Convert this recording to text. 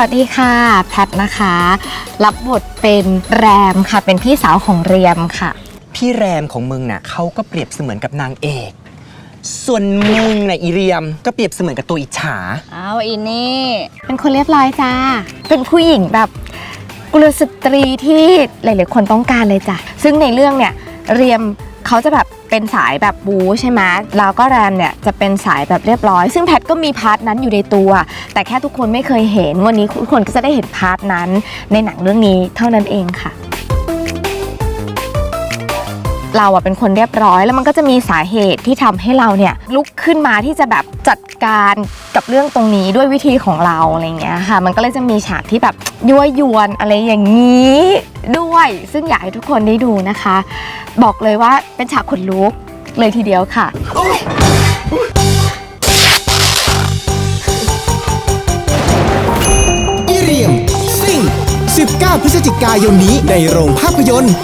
วัสดีค่ะ แพทนะคะ รับบทเป็นแรมค่ะ เป็นพี่สาวของเรียมค่ะ พี่แรมของมึงน่ะเขาก็เปรียบเสมือนกับนางเอก ส่วนมึงน่ะอีเรียมก็เปรียบเสมือนกับตัวอิจฉา เอาอีนี่ เป็นคนเรียบร้อยจ้า เป็นผู้หญิงแบบกุลสตรีที่หลาย ๆ คนต้องการเลยจ้ะ ซึ่งในเรื่องเนี่ยเรียม เขาจะแบบเป็นสายแบบบูใช่ไหมแล้วก็แรมเนี่ยจะเป็นสายแบบเรียบร้อย ซึ่งแพทก็มีพาร์ทนั้นอยู่ในตัว แต่แค่ทุกคนไม่เคยเห็น วันนี้ทุกคนก็จะได้เห็นพาร์ทนั้น ในหนังเรื่องนี้เท่านั้นเองค่ะเราอะเป็นคนเรียบร้อยแล้วมันก็จะมีสาเหตุที่ทำให้เราเนี่ยลุกขึ้นมาที่จะแบบจัดการกับเรื่องตรงนี้ด้วยวิธีของเราอะไรเงี้ยค่ะ มันก็เลยจะมีฉากที่แบบยั่วยวนอะไรอย่างนี้ ด้วย ซึ่งอยากให้ทุกคนได้ดูนะคะ บอกเลยว่าเป็นฉากขนลุกเลยทีเดียวค่ะอีเรียมซิ่ง 19 พฤศจิกายนนี้ในโรงภาพยนตร์